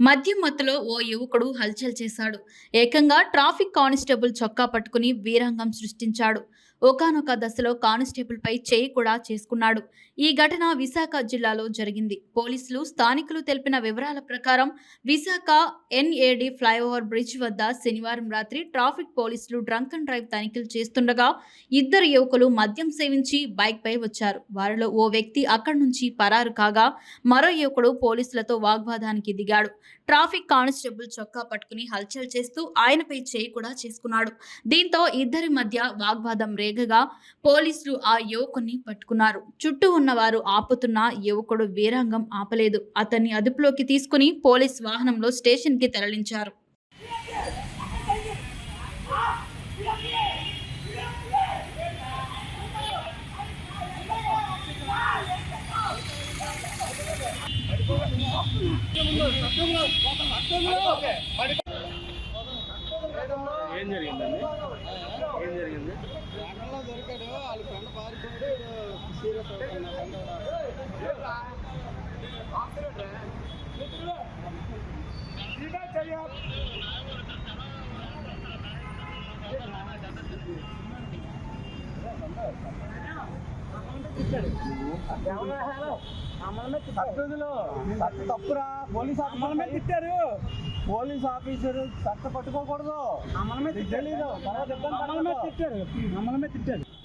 మద్యం మత్తులో ఓ యువకుడు హల్చల్ చేశాడు. ఏకంగా ట్రాఫిక్ కానిస్టేబుల్ చొక్కా పట్టుకుని వీరంగం సృష్టించాడు. ఒకానొక దశలో కానిస్టేబుల్పై చేయి కూడా చేసుకున్నాడు. ఈ ఘటన విశాఖ జిల్లాలో జరిగింది. పోలీసులు స్థానికులు తెలిపిన వివరాల ప్రకారం విశాఖ ఎన్ఏడి ఫ్లైఓవర్ బ్రిడ్జ్ వద్ద శనివారం రాత్రి ట్రాఫిక్ పోలీసులు డ్రంక్ అండ్ డ్రైవ్ తనిఖీలు చేస్తుండగా ఇద్దరు యువకులు మద్యం సేవించి బైక్పై వచ్చారు. వారిలో ఓ వ్యక్తి అక్కడి నుంచి పరారు కాగా మరో యువకుడు పోలీసులతో వాగ్వాదానికి దిగాడు. ట్రాఫిక్ కానిస్టేబుల్ చొక్కా పట్టుకుని హల్చల్ చేస్తూ ఆయనపై చేయి కూడా చేసుకున్నాడు. దీంతో ఇద్దరి మధ్య వాగ్వాదం రేగగా పోలీసులు ఆ యువకుని పట్టుకున్నారు. చుట్టూ ఉన్నవారు ఆపుతున్న యువకుడు వీరాంగం ఆపలేదు. అతన్ని అదుపులోకి తీసుకుని పోలీస్ వాహనంలో స్టేషన్కి తరలించారు. ఏం జరిగిందండి ఏం జరిగింది ఎండలో దొరికాడు వాళ్ళ ఫ్రెండ్ పారిపోయాడు సీరియస్ అవుతున్నాడు తప్పురా. పోలీస్ ఆఫీసర్ తిట్టారు. పోలీస్ ఆఫీసర్ చట్ట పట్టుకోకూడదు. తెలీదు. తర్వాత. తిట్టారు. మమ్మల్ని తిట్టారు.